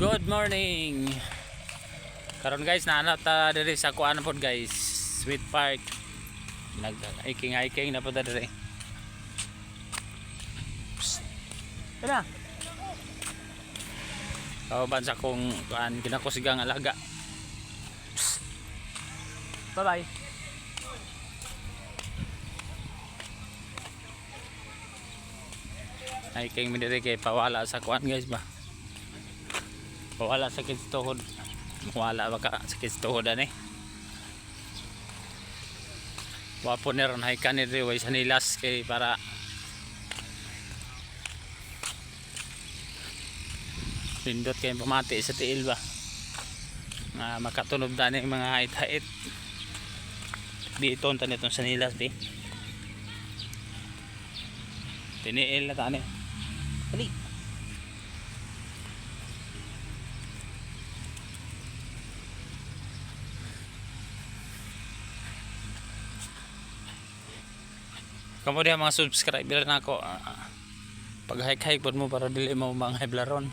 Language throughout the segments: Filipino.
Good morning. Karon guys, naano ta diri sa kuan pod guys, Sweet Park. Nag hiking hiking na po ta diri. Tara. Kauban sa kong kuan kinakusigang alaga. Psst. Bye bye. Hiking mi diri kay pawala sa kuan guys ba. Wala sakit sa tuhod. Wala baka sakit sa tuhod ani. Wapo ni ron haikan ni Riway sa nilas kay para pindot kay pamati sa tiil ba. Nga makatunog na ni mga hait-hait. Dito ang tanitong sa nilas be. Tiniil na tani. Dali. Kamu dia mga subscriber na ako. ah, pag hike hike pod mo para dili mo mga heblaron.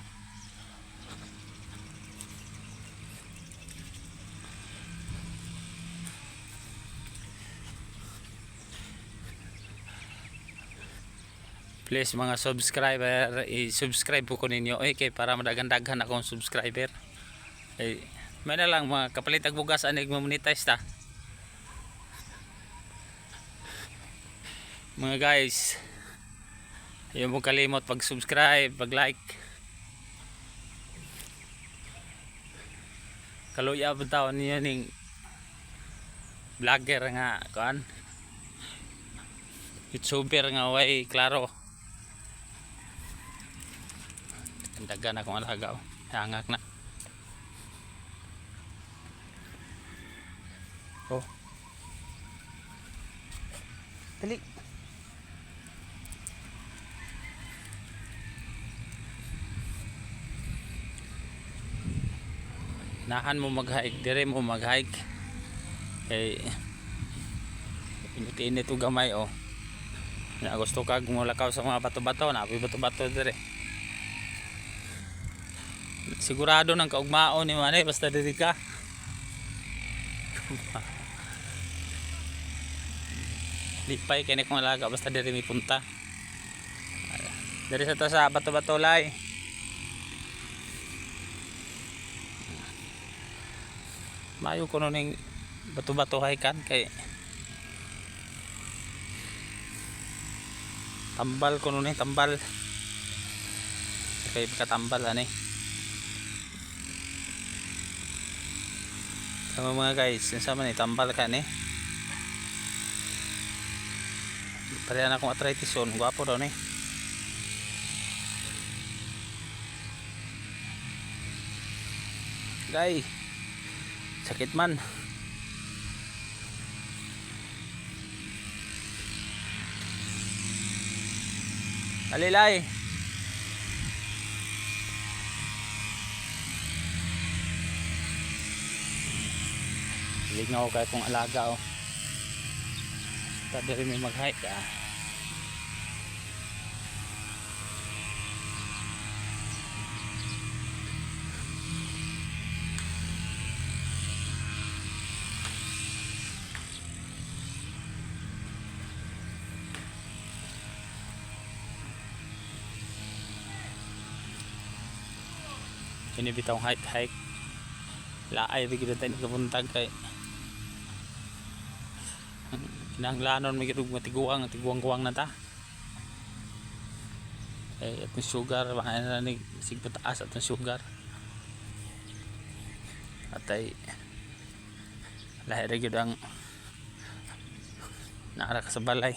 Please mga subscriber, i-subscribe po ko ninyo eh kay para madagan-daghan akong subscriber. Eh, may na lang mga kapalit bugas anig mo monetize ta. Mga guys ayaw mo kalimot pag subscribe pag like kaluya po tao niyo ning vlogger nga kuan. Youtuber nga way klaro. Kandagan akong alaga oh. hangak na. Oh. Dali nahan mo mag-hike dire mo mag-hike kay init-init og gamay oh. Na gusto kag mulakaw sa mga bato-bato na bato-bato dire. Sigurado nang kaugmaon ni manay basta diri ka. Lipay kay kong alaga basta diri mi punta. Diri sa ta sa bato-bato lay mayo ko ning bato-bato kan kay tambal ko nun tambal. Kay katambal ani sama mga guys sama ni tambal ka ni parehan akong arthritis yun gwapo daw ni guys sakit man alilay Hilig na ako kahit kung alaga oh. Tadi rin may mag-hike ah. Ini bitang hike hike. Laay bigyan tayo nagkapuntag kay kinahanglanon may gitug matiguang tiguang-guang na ta. Eh atong sugar baka na ni sig pataas atong sugar. Atay lahi ra gyud ang naara ka sa balay.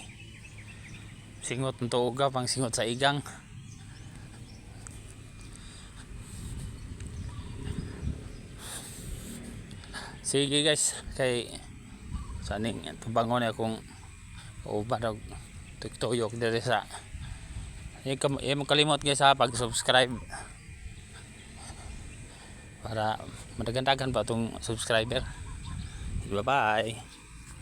Singot ng tuuga pang singot sa igang sige guys. Kay saning tubangon akong uban og tuktuyok diri sa yung kalimot guys ha pag subscribe para madagandagan pa itong subscriber. Bye bye